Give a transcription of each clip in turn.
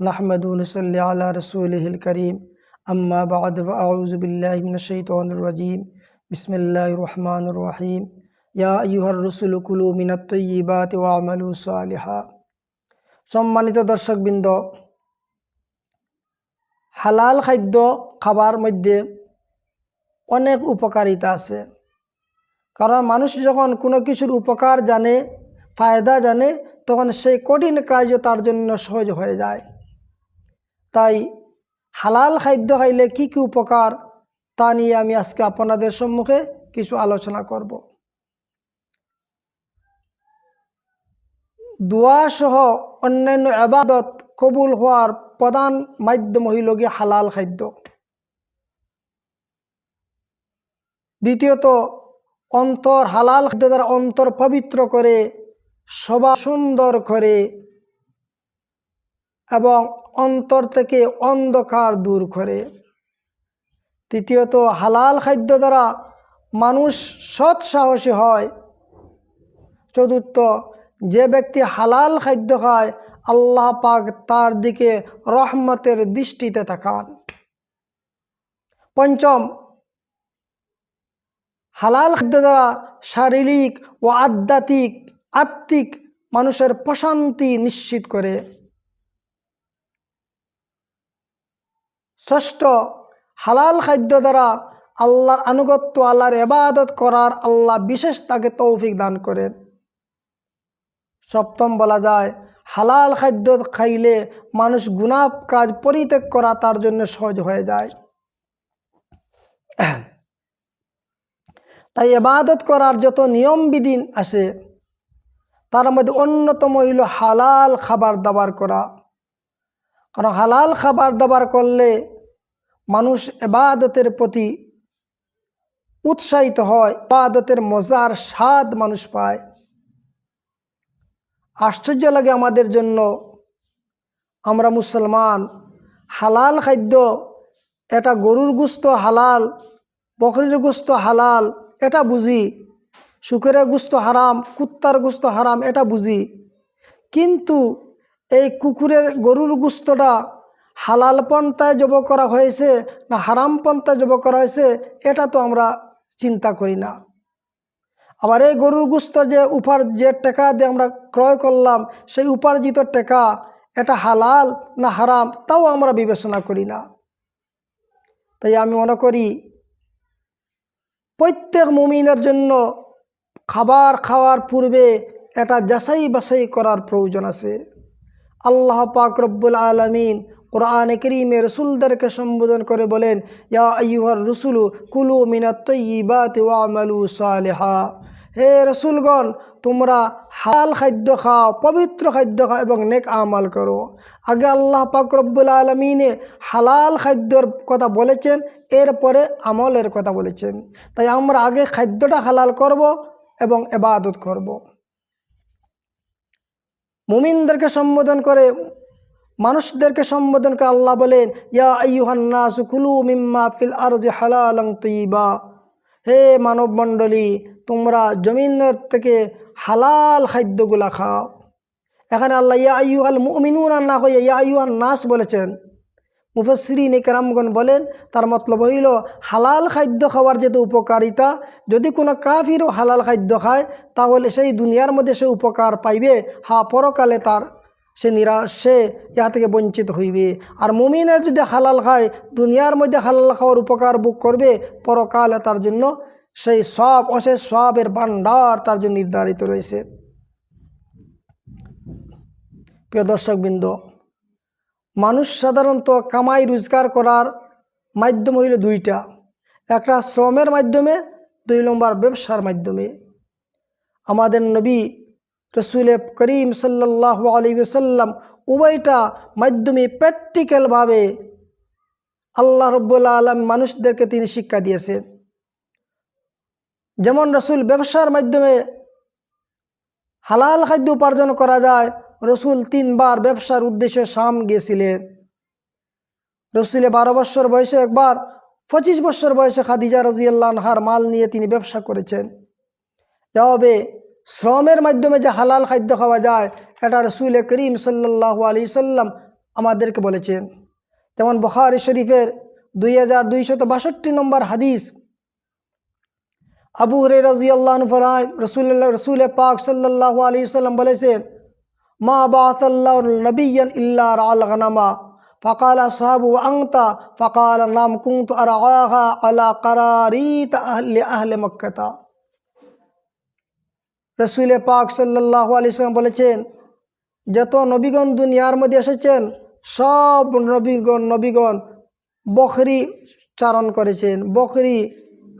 নাহমদুল সাল্লি আলা রসুলহিল করিম আম্মা বাদ আউজবিল্লাহিনশাইতরজিম বিসমিল্লাহ রহমান রহিম ইয়া ইউহর রসুল কুলু মিনাত্তবাত ওয়ামলু সালিহা সম্মানিত দর্শকবৃন্দ, হালাল খাদ্য খাবার মধ্যে অনেক উপকারিতা আছে। কারণ মানুষ যখন কোনো কিছুর উপকার জানে, ফায়দা জানে, তখন সেই কঠিন কাজও তার জন্য সহজ হয়ে যায়। তাই হালাল খাদ্য খাইলে কি কি উপকার তা নিয়ে আমি আজকে আপনাদের সম্মুখে কিছু আলোচনা করব। দোয়া সহ অন্যান্য আবাদত কবুল হওয়ার প্রধান মাধ্যম হইল গিয়ে হালাল খাদ্য। দ্বিতীয়ত, অন্তর হালাল খাদ্য দ্বারা অন্তর পবিত্র করে সবা সুন্দর করে এবং অন্তর থেকে অন্ধকার দূর করে। তৃতীয়ত হালাল খাদ্য দ্বারা মানুষ সৎ সাহসী হয়। চতুর্থ, যে ব্যক্তি হালাল খাদ্য খায়, আল্লাহ পাক তার দিকে রহমতের দৃষ্টিতে তাকান। পঞ্চম, হালাল খাদ্য দ্বারা শারীরিক ও আধ্যাত্মিক আত্মিক মানুষের প্রশান্তি নিশ্চিত করে। ষষ্ঠ, হালাল খাদ্য দ্বারা আল্লাহর আনুগত্য, আল্লাহর এবাদত করার আল্লাহ বিশেষ তাকে তৌফিক দান করেন সপ্তম বলা যায়, হালাল খাদ্য খাইলে মানুষ গুনাপ কাজ পরিত্যাগ করা তার জন্য সহজ হয়ে যায়। তাই এবাদত করার যত নিয়ম বিধিন আছে তার মধ্যে অন্যতম হইল হালাল খাবার দাবার করা। কারণ হালাল খাবার দাবার করলে মানুষ এবাদতের প্রতি উৎসাহিত হয়, এবাদতের মজার স্বাদ মানুষ পায়। আশ্চর্য লাগে আমাদের জন্য আমরা মুসলমান, হালাল খাদ্য, এটা গরুর গুস্ত হালাল, বকরির গুস্ত হালাল, এটা বুঝি। শুকুরের গুস্ত হারাম, কুত্তার গুস্ত হারাম, এটা বুঝি। কিন্তু এই কুকুরের গরুর গুস্তটা হালাল পন্থায় জব করা হয়েছে না হারাম পন্থায় জব করা হয়েছে, এটা তো আমরা চিন্তা করি না। আবার এই গরুর গুস্ত যে উপার যে টাকা দিয়ে আমরা ক্রয় করলাম, সেই উপার্জিত টাকা এটা হালাল না হারাম, তাও আমরা বিবেচনা করি না। তাই আমি মনে করি, প্রত্যেক মুমিনের জন্য খাবার খাওয়ার পূর্বে এটা যাচাই বাছাই করার প্রয়োজন আছে। আল্লাহ পাক রব্বুল আলমিন কোরআনে করিমে রসুলদেরকে সম্বোধন করে বলেন, ইয়া রসুলু কুলু ওয়ামালু সালেহা। হে রসুলগণ, তোমরা হাল খাদ্য খাও, পবিত্র খাদ্য খাও এবং নেক আমাল করো। আগে আল্লাহ পাক রব্বুল আলমিনে হালাল খাদ্যর কথা বলেছেন, এরপরে আমলের কথা বলেছেন। তাই আমরা আগে খাদ্যটা হালাল করব এবং এবাদত করব। মুমিনদেরকে সম্বোধন করে, মানুষদেরকে সম্বোধন করে আল্লাহ বলেন, ইয়া ইউহান্না সুকুলু মিম্মা ফিল আরজি হালালাং তৈবা। হে মানব মণ্ডলী তোমরা জমিনের থেকে হালাল খাদ্যগুলা খাও। এখানে আল্লাহ, ইয়া ইউহাল মুমিনুন না হয়ে ইয়া ইউহান নাস বলেছেন। মুফসরিন কেরামগণ বলেন, তার মতলব হইল, হালাল খাদ্য খাওয়ার যেহেতু উপকারিতা, যদি কোনো কাফিরও হালাল খাদ্য খায়, তাহলে সেই দুনিয়ার মধ্যে সে উপকার পাইবে, হা পরকালে তার সে নিরাশ ইহা থেকে বঞ্চিত হইবে। আর মুমিনে যদি হালাল খায়, দুনিয়ার মধ্যে হালাল খাওয়ার উপকার বুক করবে, পরকালে তার জন্য সেই সব, অশেষ সবের ভাণ্ডার তার জন্য নির্ধারিত রয়েছে। প্রিয় দর্শকবৃন্দ মানুষ সাধারণত কামাই রোজগার করার মাধ্যম হইল দুইটা। একটা শ্রমের মাধ্যমে, দুই নম্বর ব্যবসার মাধ্যমে। আমাদের নবী রসুল করিম সাল্লাহ আলী সাল্লাম উভয়টা মাধ্যমে প্র্যাকটিক্যালভাবে আল্লাহ রব্বুল্লা আলম মানুষদেরকে তিনি শিক্ষা দিয়েছেন যেমন রসুল ব্যবসার মাধ্যমে হালাল খাদ্য উপার্জন করা যায় রসুল তিনবার ব্যবসার উদ্দেশ্যে শাম গিয়েছিলেন। রসুলে বারো বৎসর বয়সে একবার, পঁচিশ বৎসর বয়সে খাদিজা রাজিয়াল্লাহ হার মাল নিয়ে তিনি ব্যবসা করেছেন। এভাবে শ্রমের মাধ্যমে যে হালাল খাদ্য খাওয়া যায়, এটা রসুল করিম সাল্লাহ আলি সাল্লাম আমাদেরকে বলেছেন। যেমন বখারি শরীফের দুই হাজার দুইশত বাষট্টি নম্বর হাদিস, আবু হরে রাজিয়াল্লাহ ফরাই রসুল্লাহ রসুল পাক সাল্লাহ আলী সাল্লাম বলেছেন মা বাতাল্লাহ নবীন ইল্লা আল গনামা। ফকাল সাহাবু আংতা, ফকাল নাম কুন্ত আর আহা আলা কারারিত আহলে আহলে মক্কাতা। রসুল পাক সাল্লাহ আলী সাল্লাম বলেছেন, যত নবীগণ দুনিয়ার মধ্যে এসেছেন, সব নবীগণ নবীগণ বকরি চারণ করেছেন বকরি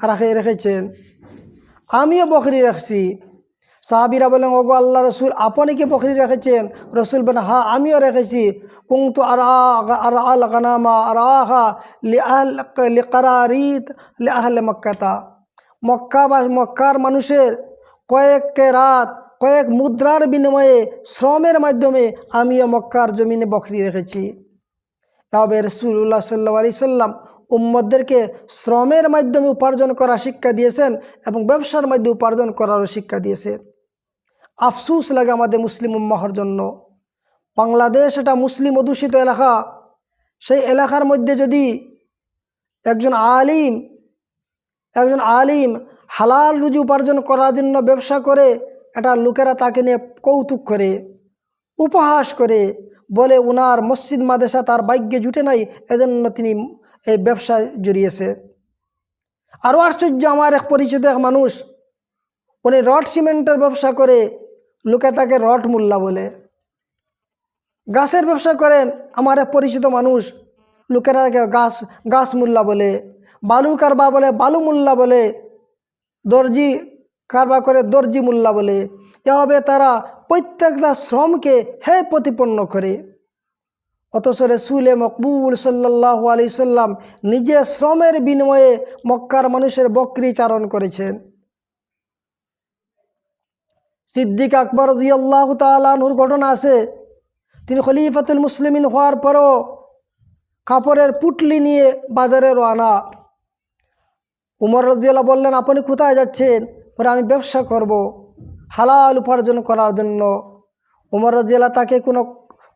রাখে, রেখেছেন। আমিও বকরি রাখছি। সাহাবিরা বলেন ওগো আল্লাহ রসুল, আপনি কি বকরি রেখেছেন? রসুল বলেন হা আমিও রেখেছি। কুংতু আল গানামা আর আহা লি আহল লি কারারিত লি আহলে মক্কাতা। মক্কা বা, মক্কার মানুষের কয়েক রাত, কয়েক মুদ্রার বিনিময়ে, শ্রমের মাধ্যমে আমিও মক্কার জমিনে বকরি রেখেছি। তবে রসুল্লাহ সাল্লা আলি সাল্লাম উম্মদদেরকে শ্রমের মাধ্যমে উপার্জন করার শিক্ষা দিয়েছেন এবং ব্যবসার মাধ্যমে উপার্জন করারও শিক্ষা দিয়েছেন। আফসুস লাগে আমাদের মুসলিম উম্মাহর জন্য। বাংলাদেশ এটা মুসলিম অধ্যুষিত এলাকা। সেই এলাকার মধ্যে যদি একজন আলিম একজন আলিম হালাল রুজি উপার্জন করার জন্য ব্যবসা করে এটা লোকেরা তাকে নিয়ে কৌতুক করে, উপহাস করে, বলে উনার মসজিদ মাদেশা তার ভাগ্যে জুটে নাই, এজন্য তিনি এই ব্যবসায় জড়িয়েছে। আরও আশ্চর্য, আমার এক পরিচিত এক মানুষ, উনি রড সিমেন্টের ব্যবসা করে লোকে তাকে রট মোল্লা বলে। গাছের ব্যবসা করেন আমার পরিচিত মানুষ, লোকেরা গাছ গাছ মোল্লা বলে। বালু কারবা বলে, বালু মোল্লা বলে। দর্জি কারবা করে, দর্জি মোল্লা বলে। এভাবে তারা প্রত্যেকটা শ্রমকে হে প্রতিপন্ন করে। অথচ রসুলে মকবুল সাল্লাহ আলি সাল্লাম নিজে শ্রমের বিনিময়ে মক্কার মানুষের বকরি চারণ করেছেন। সিদ্দিক আকবর জিয়াল্লাহ তালুর ঘটনা আছে। তিনি খলিফাতুল মুসলিমিন হওয়ার পরও কাপড়ের পুটলি নিয়ে বাজারে রওনা। উমর রাজিয়াল্লাহ বললেন, আপনি কোথায় যাচ্ছেন? বলে আমি ব্যবসা করব, হালাল উপার্জন করার জন্য। উমর রাজিয়াল্লাহ তাকে কোনো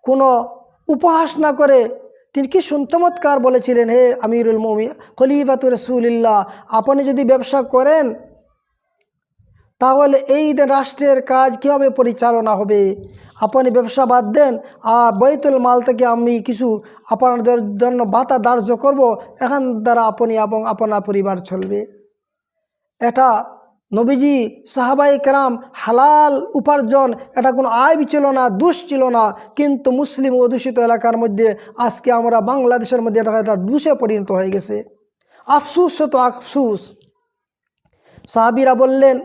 কোনো উপহাস না করে তিনি কি চমৎকার বলেছিলেন, হে আমিরুল মমি খলিফাতুর রসুলিল্লাহ, আপনি যদি ব্যবসা করেন তাহলে এই রাষ্ট্রের কাজ কীভাবে পরিচালনা হবে? আপনি ব্যবসা বাদ দেন, আর বৈতুল মাল থেকে আমি কিছু আপনাদের জন্য ভাতা ধার্য করব, এখান দ্বারা আপনি এবং আপনার পরিবার চলবে। এটা নবীজি সাহাবাই কেরাম হালাল উপার্জন, এটা কোনো আয় ছিল না, দুষ ছিল না, কিন্তু মুসলিম অধ্যুষিত এলাকার মধ্যে আজকে আমরা বাংলাদেশের মধ্যে এটা একটা দুষে পরিণত হয়ে গেছে। আফসুস তো আফসুস। সাহাবিরা বললেন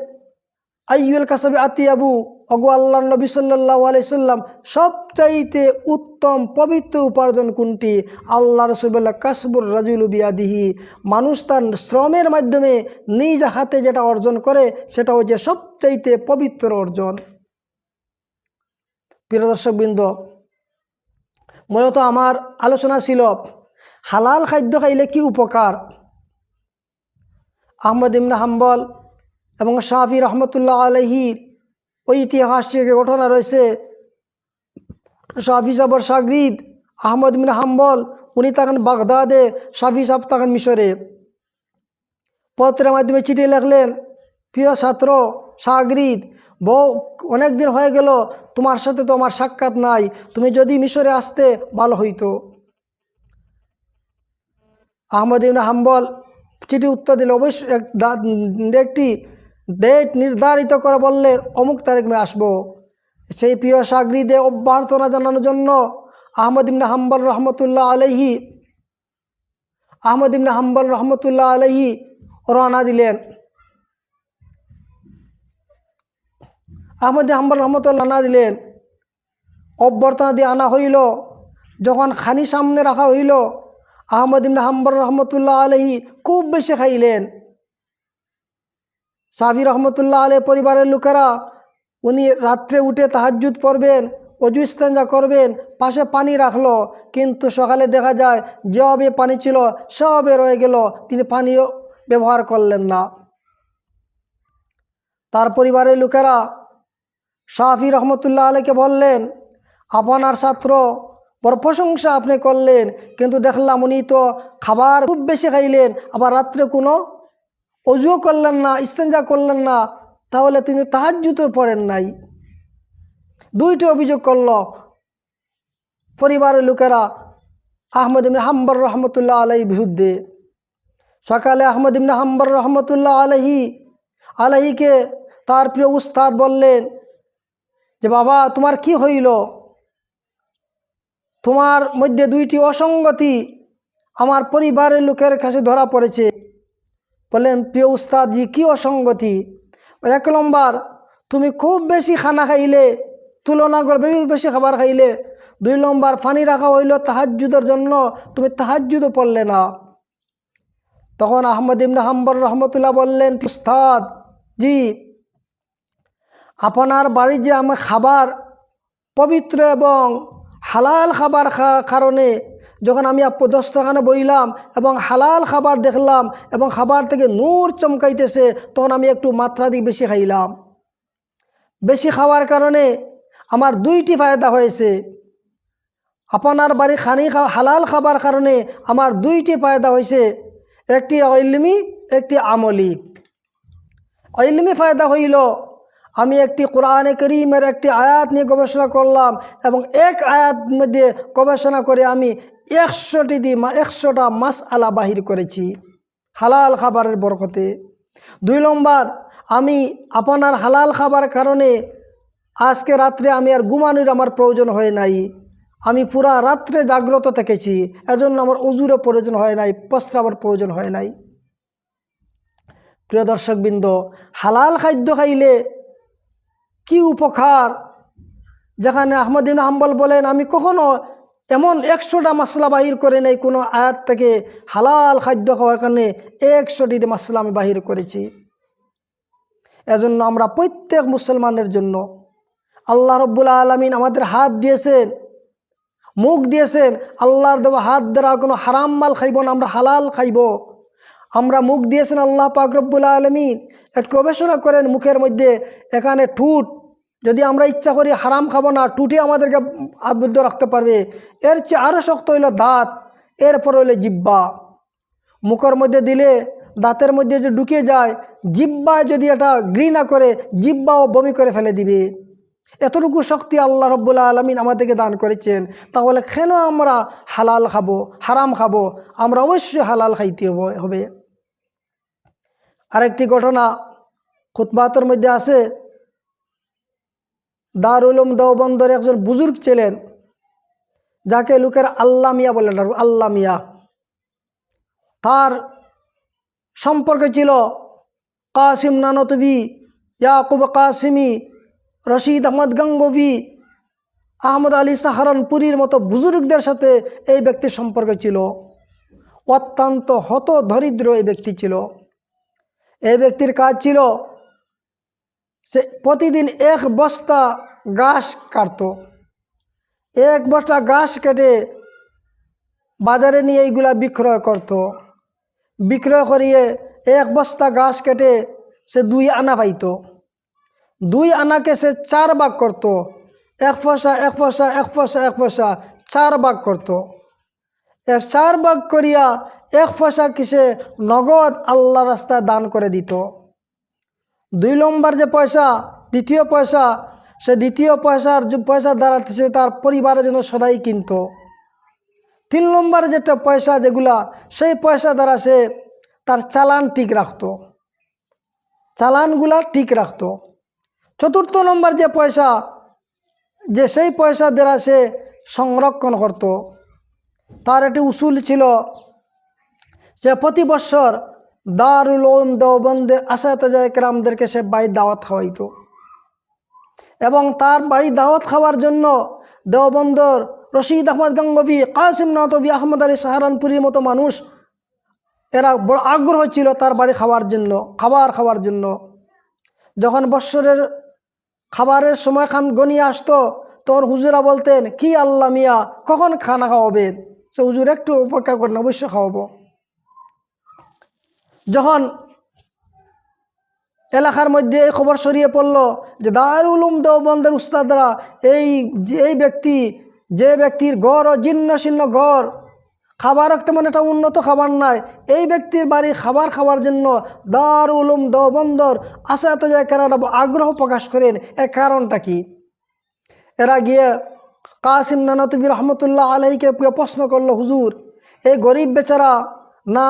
আইয়ুল কাসাবি আতিয়াবু অগু আল্লাহ নবী সাল্লাহ আলাইসাল্লাম সবচাইতে উত্তম পবিত্র উপার্জন কোনটি? আল্লাহ রসুল্লাহ কাসবুর রাজুল বিয়াদিহি। মানুষ তার শ্রমের মাধ্যমে নিজ হাতে যেটা অর্জন করে, সেটা হচ্ছে সবচাইতে পবিত্র অর্জন। প্রিয় দর্শকবৃন্দ মূলত আমার আলোচনা ছিল, হালাল খাদ্য খাইলে কি উপকার? আহমদ ইমনা হাম্বল এবং শাহি রহমতুল্লাহ আলহির ঐতিহাসিক ঘটনা রয়েছে। শাফি সাবর সাগরিদ আহমদ মিন হাম্বল, উনি থাকেন বাগদাদে, শাফি সাহ থাকেন মিশরে। পত্রের মাধ্যমে চিঠি লেখলেন, প্রিয় ছাত্র, সাগরিদ, বউ অনেক দিন হয়ে গেল, তোমার সাথে তো আমার সাক্ষাৎ নাই, তুমি যদি মিশরে আসতে, ভালো হইতো। আহমদ ইবনে হাম্বল চিঠি উত্তর দিলে অবশ্যই একটি ডেট নির্ধারিত করে বললে অমুক তারিখ আমি আসব। সেই প্রিয় সাগরিদে অভ্যর্থনা জানানোর জন্য আহমদ ইমনা হাম্বল রহমতুল্লাহ আলহি আহমদ ইমনা হাম্বল রহমতুল্লাহ আলহি রওনা দিলেন। আহমদ হাম্বল রহমতুল্লাহ আনা দিলেন। অভ্যর্থনা দিয়ে আনা হইল, যখন খানি সামনে রাখা হইল, আহমদ ইমনা হাম্বল রহমতুল্লাহ আলহি খুব বেশি খাইলেন। সাফি রহমতুল্লাহ আলে পরিবারের লোকেরা, উনি রাত্রে উঠে তাহাজুদ পড়বেন, অজু ইস্তেঞ্জা করবেন, পাশে পানি রাখল। কিন্তু সকালে দেখা যায়, যেভাবে পানি ছিল, সেভাবে রয়ে গেল। তিনি পানিও ব্যবহার করলেন না। তার পরিবারের লোকেরা শাহি রহমতুল্লাহ আলীকে বললেন, আপনার ছাত্র বড় প্রশংসা আপনি করলেন, কিন্তু দেখলাম উনি তো খাবার খুব বেশি খাইলেন, আবার রাত্রে কোনো অজুও করলেন না, ইস্তেঞ্জা করলেন না, তাহলে তিনি তাহাজ্জুতে পড়েন নাই। দুইটি অভিযোগ করল। পরিবারের লোকেরা আহমদ ইমন হাম্বর রহমতুল্লাহ আলাই বিরুদ্ধে। সকালে আহমদ ইমন হাম্বর রহমতুল্লাহ আলহি আলহিকে তার প্রিয় উস্তাদ বললেন যে, বাবা, তোমার কি হইল? তোমার মধ্যে দুইটি অসঙ্গতি আমার পরিবারের লোকের কাছে ধরা পড়েছে। বললেন, প্রিয় উস্তাদজি, কী অসঙ্গতি? এক নম্বর, তুমি খুব বেশি খানা খাইলে তুলনা করে বেশি খাবার খাইলে। দুই নম্বর, পানি রাখা হইল তাহাজ্জুদের জন্য, তুমি তাহাজ্জুদও পড়লে না। তখন আহমদ ইমনা হাম্বর রহমতুল্লাহ বললেন, উস্তাদ, জি, আপনার বাড়ি যে আমার খাবার পবিত্র এবং হালাল খাবার খা- কারণে যখন আমি দস্তখানে বইলাম এবং হালাল খাবার দেখলাম এবং খাবার থেকে নূর চমকাইতেছে, তখন আমি একটু মাত্রা মাত্রাধিক বেশি খাইলাম। বেশি খাওয়ার কারণে আমার দুইটি ফায়দা হয়েছে। আপনার বাড়ি খানি হালাল খাবার কারণে আমার দুইটি ফায়দা হয়েছে। একটি ইলমি একটি আমলি। ইলমি ফায়দা হইল আমি একটি কোরআনে করিমের একটি আয়াত নিয়ে গবেষণা করলাম এবং এক আয়াত মধ্যে গবেষণা করে আমি একশোটি দি একশোটা মাস আলা বাহির করেছি হালাল খাবারের বরকতে। দুই নম্বর, আমি আপনার হালাল খাবার কারণে আজকে রাত্রে আমি আর ঘুমানোর আমার প্রয়োজন হয় নাই। আমি পুরা রাত্রে জাগ্রত থেকেছি, এজন্য আমার উজুরও প্রয়োজন হয় নাই প্রস্রাবের প্রয়োজন হয় নাই। প্রিয় দর্শকবৃন্দ, হালাল খাদ্য খাইলে কি উপকার? যেখানে আহমদিন হাম্বল বলেন, আমি কখনো এমন একশোটা মশলা বাহির করে নেই, কোনো আয়াত থেকে হালাল খাদ্য খাওয়ার কারণে একশোটি মশলা আমি বাহির করেছি। এজন্য আমরা প্রত্যেক মুসলমানের জন্য আল্লাহ রব্বুল আলমিন আমাদের হাত দিয়েছেন, মুখ দিয়েছেন, আল্লাহর দেওয়া হাত দ্বারা কোনো হারাম মাল খাইব না, আমরা হালাল খাইব। আমরা মুখ দিয়েছেন আল্লাহ পাক রব্বুল আলমিন। একটু গবেষণা করেন মুখের মধ্যে, এখানে ঠুট যদি আমরা ইচ্ছা করি হারাম খাব না, টুটি আমাদেরকে আবদ্ধ রাখতে পারবে। এর চেয়ে আরও শক্ত হইল দাঁত, এরপর হইলে জিব্বা মুখের মধ্যে দিলে দাঁতের মধ্যে যে ঢুকে যায় জিব্বায় যদি এটা ঘৃণা করে জিব্বাও বমি করে ফেলে দিবে। এতটুকু শক্তি আল্লাহ রব্বুল্লা আলমিন আমাদেরকে দান করেছেন। তাহলে কেন আমরা হালাল খাব, হারাম খাব? আমরা অবশ্যই হালাল খাইতে হবে। আরেকটি ঘটনা খুতবাতের মধ্যে আছে। দারুল উলুম দেওবন্দর একজন বুজুর্গ ছিলেন যাকে লোকের আল্লা মিয়া বলে ডাকো, আল্লাহ মিয়া। তার সম্পর্কে ছিল কাসিম নানতবি ইয়াকুব কাসিমি রশিদ আহমদ গঙ্গবি আহমদ আলী সাহারানপুরীর মতো বুজুর্গদের সাথে এই ব্যক্তির সম্পর্ক ছিল। অত্যন্ত হত দরিদ্র এই ব্যক্তি ছিল। এই ব্যক্তির কাজ ছিল সে প্রতিদিন এক বস্তা ঘাস কাটত। এক বস্তা ঘাস কেটে বাজারে নিয়ে এইগুলা বিক্রয় করত। বিক্রয় করিয়ে এক বস্তা ঘাস কেটে সে দুই আনা পাইত। দুই আনাকে সে চার ভাগ করত। এক পয়সা এক পয়সা এক পয়সা এক পয়সা চার ভাগ করত। এক চার ভাগ করিয়া এক পয়সা কিসে নগদ আল্লাহ রাস্তায় দান করে দিত। দুই নম্বর যে পয়সা, দ্বিতীয় পয়সা, সে দ্বিতীয় পয়সার যে পয়সা দ্বারা সে তার পরিবারের জন্য সদাই কিনত। তিন নম্বর যেটা পয়সা যেগুলা, সেই পয়সা দ্বারা সে তার চালান ঠিক রাখত। চালানগুলা ঠিক রাখত। চতুর্থ নম্বর যে পয়সা, যে সেই পয়সা দ্বারা সে সংরক্ষণ করত। তার একটি উসুল ছিল যে প্রতি বৎসর দারুল ওম দেওবন্দের আসাতাজা একরামদেরকে সে বাড়ির দাওয়াত খাওয়াইত। এবং তার বাড়ি দাওয়াত খাওয়ার জন্য দেওবন্দর রশিদ আহমদ গঙ্গবি কাসিম নতবি আহমদ আলী সাহারানপুরীর মতো মানুষ, এরা বড় আগ্রহ ছিল তার বাড়ি খাওয়ার জন্য, খাবার খাওয়ার জন্য। যখন বৎসরের খাবারের সময় খান গনিয়ে আসতো তোর হুজুরা বলতেন, কি আল্লাহ মিয়া, কখন খানা খাওয়াবে? সে হুজুর একটু অপেক্ষা করেন, অবশ্যই খাওয়াবো। যখন এলাকার মধ্যে এই খবর ছড়িয়ে পড়ল যে দারুল উলুম দেওবন্দের উস্তাদরা এই এই ব্যক্তি, যে ব্যক্তির গড় ও জীর্ণ শীর্ণ গড় খাবার তেমন একটা উন্নত খাবার নাই, এই ব্যক্তির বাড়ি খাবার খাওয়ার জন্য দার উলুম দ বন্দর আশাতে যায় কেন আগ্রহ প্রকাশ করেন, এর কারণটা কি? এরা গিয়ে কাসিম নানাতুবি রহমতুল্লাহ আলহীকে প্রশ্ন করল, হুজুর, এই গরিব বেচারা না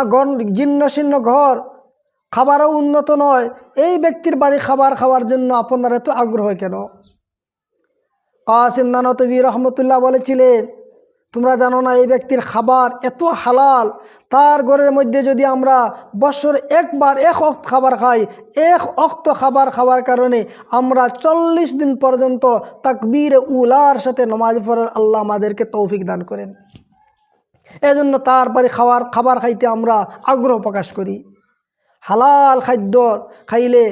জীর্ণ শীর্ণ ঘর, খাবারও উন্নত নয়। এই ব্যক্তির বাড়ি খাবার খাওয়ার জন্য আপনার এত আগ্রহ কেন? কাসিম নানতবি রহমতুল্লাহ বলেছিলেন, তোমরা জানো না এই ব্যক্তির খাবার এত হালাল। তার ঘরের মধ্যে যদি আমরা বছর একবার এক অক্ত খাবার খাই, এক অক্ত খাবার খাওয়ার কারণে আমরা চল্লিশ দিন পর্যন্ত তাকবীর উলার সাথে নমাজ পড়ার আল্লাহ আমাদেরকে তৌফিক দান করেন। এজন্য তারপরে খাওয়ার খাবার খাইতে আমরা আগ্রহ প্রকাশ করি। হালাল খাদ্য খাইলে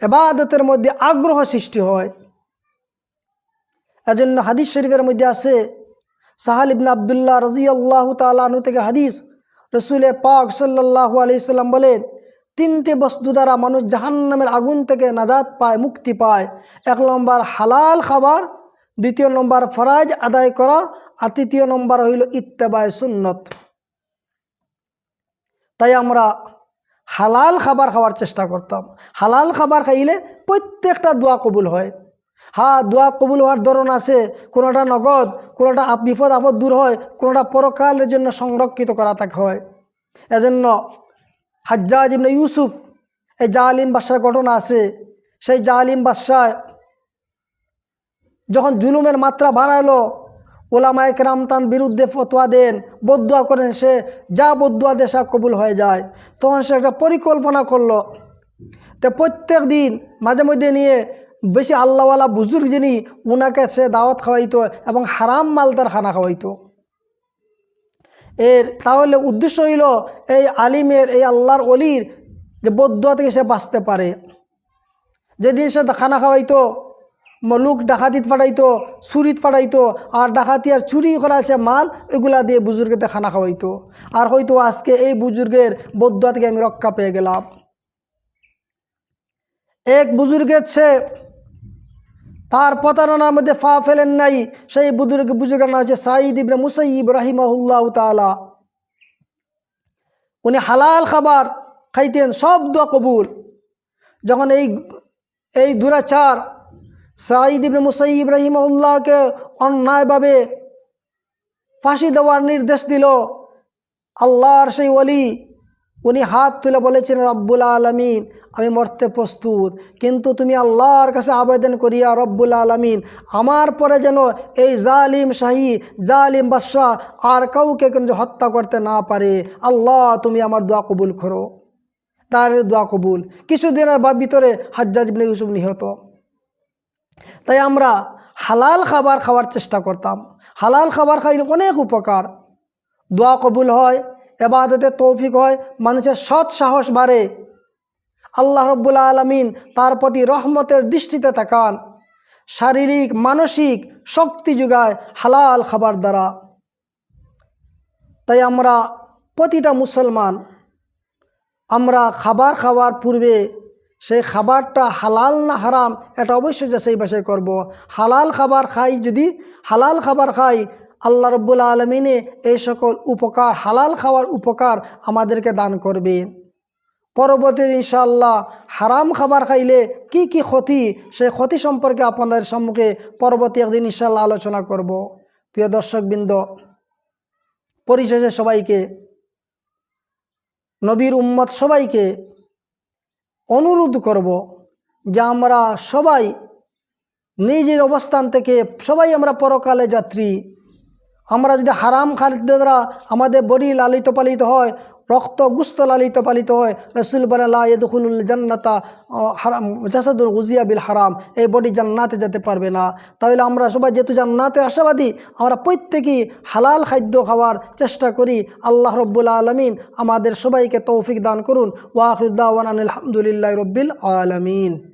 এবাদতের মধ্যে আগ্রহ সৃষ্টি হয়। এজন্য হাদিস শরীফের মধ্যে আছে, সাহাল ইবনে আবদুল্লাহ রাজি আল্লাহ তালু থেকে হাদিস রসুলে পাক সাল্লাহু আলাইসাল্লাম বলেন, তিনটে বস্তু দ্বারা মানুষ জাহান্নামের আগুন থেকে নাজাত পায়, মুক্তি পায়। এক নম্বর হালাল খাবার, দ্বিতীয় নম্বর ফরাজ আদায় করা আর তৃতীয় নম্বর হইল ইত্তেবায় সুন্নত। তাই আমরা হালাল খাবার খাওয়ার চেষ্টা করতাম। হালাল খাবার খাইলে প্রত্যেকটা দোয়া কবুল হয়। হ্যাঁ দোয়া কবুল হওয়ার ধরন আছে, কোনোটা নগদ, কোনোটা বিপদ আপদ দূর হয়, কোনোটা পরকালের জন্য সংরক্ষিত করা থাকে হয়। এজন্য হাজ্জাজ ইবনে ইউসুফ, এই জালিম বাদশার ঘটনা আছে। সেই জালিম বাদশায় যখন জুলুমের মাত্রা বাড়ালো ওলামায় কেরাম তার বিরুদ্ধে ফতোয়া দেন, বদুয়া করেন, সে যা বদুয়া দেশা কবুল হয়ে যায়। তখন সে একটা পরিকল্পনা করল তো প্রত্যেক দিন মাঝে মধ্যে নিয়ে বেশি আল্লাহওয়ালা বুজুর্গ যিনি, উনাকে সে দাওয়াত খাওয়াইতো এবং হারাম মাল তার খানা খাওয়াইতো। এর তাহলে উদ্দেশ্য হইল এই আলিমের, এই আল্লাহর অলির যে বদুয়া থেকে সে বাঁচতে পারে। যেদিন সে খানা খাওয়াইতো লোক ডাকাতিত ফাটাইতো, চুরিত ফাটাইতো, আর ডাকাতি আর চুরি করা সে মাল ওইগুলা দিয়ে বুজুর্গতে খানা খাওয়াইতো। আর হয়তো আজকে এই বুজুর্গের বদুয়া থেকে আমি রক্ষা পেয়ে গেলাম। এক বুজুর্গের সে তার প্রতারণার মধ্যে ফা ফেলেন নাই, সেই বুজুর্গ, বুজুর্গের নাম হচ্ছে সাঈদ ইবনে মুসাইব রাহিমাহুল্লাহ তালা উনি হালাল খাবার খাইতেন, সব দোয়া কবুল। যখন এই এই দুরাচার সাঈদ ইবনে মুসাইব রাহিমাহুল্লাহকে অন্যায়ভাবে ফাঁসি দেওয়ার নির্দেশ দিল। আল্লাহর সেই অলি উনি হাত তুলে বলেছেন, রব্বুল আলমিন, আমি মরতে প্রস্তুত। কিন্তু তুমি আল্লাহর কাছে আবেদন করিয়া, রব্বুল আলমিন, আমার পরে যেন এই জালিম শাহী, জালিম বাদশাহ আর কাউকে কিন্তু হত্যা করতে না পারে, আল্লাহ তুমি আমার দোয়া কবুল করো। তার দোয়া কবুল। কিছুদিনের বা ভিতরে হাজ্জাজ ইউসুফ নিহত। তাই আমরা হালাল খাবার খাওয়ার চেষ্টা করতাম। হালাল খাবার খাইলে অনেক উপকার। দোয়া কবুল হয়, এবাদতে তৌফিক হয়, মানুষের সৎ সাহস বাড়ে। আল্লাহ রব্বুল্লা আলমিন তার প্রতি রহমতের দৃষ্টিতে তাকান। শারীরিক, মানসিক শক্তি যোগায় হালাল খাবার দ্বারা। তাই আমরা প্রতিটা মুসলমান, আমরা খাবার খাওয়ার পূর্বে সেই খাবারটা হালাল না হারাম, এটা অবশ্যই যাচাই বাছাই করব। হালাল খাবার খাই যদি হালাল খাবার খাই, আল্লাহ রব্বুল আলমিনে এই সকল উপকার, হালাল খাওয়ার উপকার আমাদেরকে দান করবেন পরবর্তী ইনশাআল্লাহ হারাম খাবার খাইলে কি কি ক্ষতি, সেই ক্ষতি সম্পর্কে আপনাদের সম্মুখে পরবর্তী একদিন ইনশাআল্লাহ আলোচনা করব প্রিয় দর্শকবৃন্দ, পরিশেষে সবাইকে, নবীর উম্মত সবাইকে অনুরোধ করব যে আমরা সবাই নিজের অবস্থান থেকে সবাই আমরা পরকালে যাত্রী। আমরা যদি হারাম খাদ্য দ্বারা আমাদের বডি লালিত পালিত হয় রক্ত গুস্ত লালিত পালিত হয়। রসুল বলাদুল জান্নাতা হারাম, জাসাদুল গুজিয়া বিল হারাম। এই বডি জান্নাতে যেতে পারবে না। তাহলে আমরা সবাই যেহেতু জান্নাতে আশাবাদী, আমরা প্রত্যেকেই হালাল খাদ্য খাওয়ার চেষ্টা করি। আল্লাহ রব্বুল্লা আলমিন আমাদের সবাইকে তৌফিক দান করুন। ওয়াহুদ্দাওয়ান আলহামদুলিল্লাহ রব্বিল আলমিন।